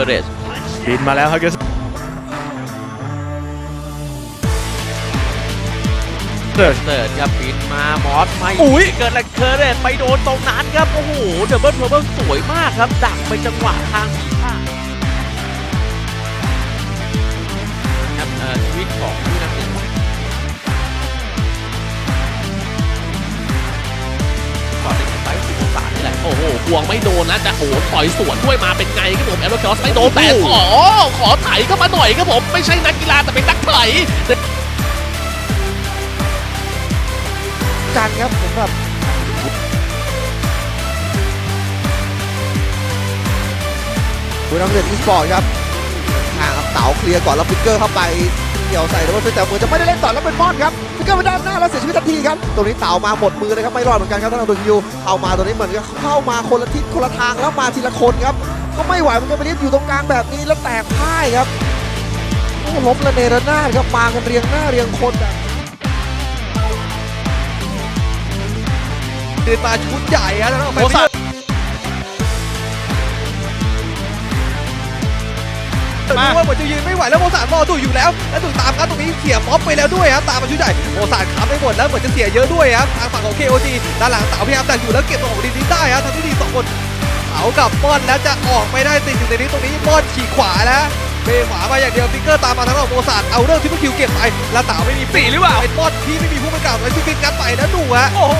อร์เรสบินมาแล้วครับเกสเสิร์ชเติร์ดครับบินมามอสไม่อุ๊ยเกิดอะไรเคอร์เรสไปโดนตรงนั้นครับ โอ้โห เดบเบิลเทอร์เบิลสวยมากครับ ดักไปจังหวะทาง วงไม่โดนนะจะโหนต่อยสวนด้วยมาเป็นไงครับผมแอโรคอสไม่โดนแต่ขอขอไถเข้ามาหน่อยครับผมไม่ใช่นักกีฬาแต่เป็นนักไถกันครับผมแบบบุรีรัมย์เดือดอีสปอร์ตครับห่างกับเต๋าเคลียร์ก่อนแล้วฟิกเกอร์เข้าไป เกี่ยวใส่ดับเบิลฟิกแต่เหมือนจะไม่ได้เล่นต่อแล้วเป็นมอนครับฟิกเกอร์ไปด้านหน้าแล้วเสียชีวิตทันทีครับตรงนี้เต๋ามาหมดมือเลยครับไม่รอดเหมือนกันครับท่างโดนยูเอามาตัวนี้เหมือนกับเข้ามาคนละทิศคนละทางแล้วมาทีละคนครับก็ไม่ไหวเหมือนกันไปนิดอยู่ตรงกลางแบบนี้แล้วแตกพ่ายครับโอ้ล้มระเนระนาดครับมากันเรียงหน้าเรียงคนแบบเดินมาชุดใหญ่ฮะแล้วก็ไป โมซาดูว่าเหมือนจะยืนไม่ไหวแล้วโมซาร์รอตู่อยู่แล้ว แล้วตู่ตามครับตรงนี้เขี่ยม็อบไปแล้วด้วยครับตามมาชุดใหญ่โมซาร์ค้ำไปหมดแล้วเหมือนจะเสียเยอะด้วยครับทางฝั่งของ KOG ด้านหลังเต๋าพยายามดันอยู่แล้วเก็บตัวของดีดีได้ครับทำที่ดีสองคนเต๋ากับป้อนแล้วจะออกไม่ได้ติดอยู่ในนี้ตรงนี้ป้อนฉีกขวาแล้วเบขวามาอย่างเดียวฟิกเกอร์ตามมาทางของโมซาร์เอาเรื่องที่เมื่อคิวเก็บไปแล้วเต๋าไม่มีปีหรือเปล่าเป็นป้อนที่ไม่มีผู้ประกาศไว้ที่ฟิกกันไปแล้วดูฮะโอ้โห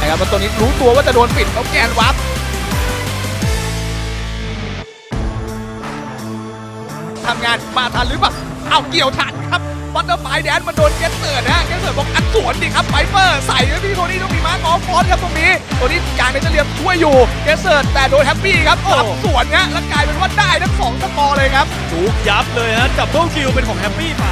นะครับแล้วตัวนี้รู้ตัวว่าจะโดนปิดเขาแกนวับ ทำงานมาทันหรือเปล่าเอาเกี่ยวทันครับบัตเตอร์ไฟแดนมันโดนเกสเซอร์นะเกสเซอร์บอกอัดสวนดิครับไฟเปอร์ใส่ไว้พี่โทนี่ต้องมีม้ากอล์ฟฟอนครับตรงนี้ตัวนี้กลางในเฉลียมช่วยอยู่เกสเซอร์แต่โดนแฮปปี้ครับรับสวนนะแล้วกลายเป็นว่าได้ทั้งสองสปอร์เลยครับถูกยับเลยฮะจับเบิลคิวเป็นของแฮปปี้ไป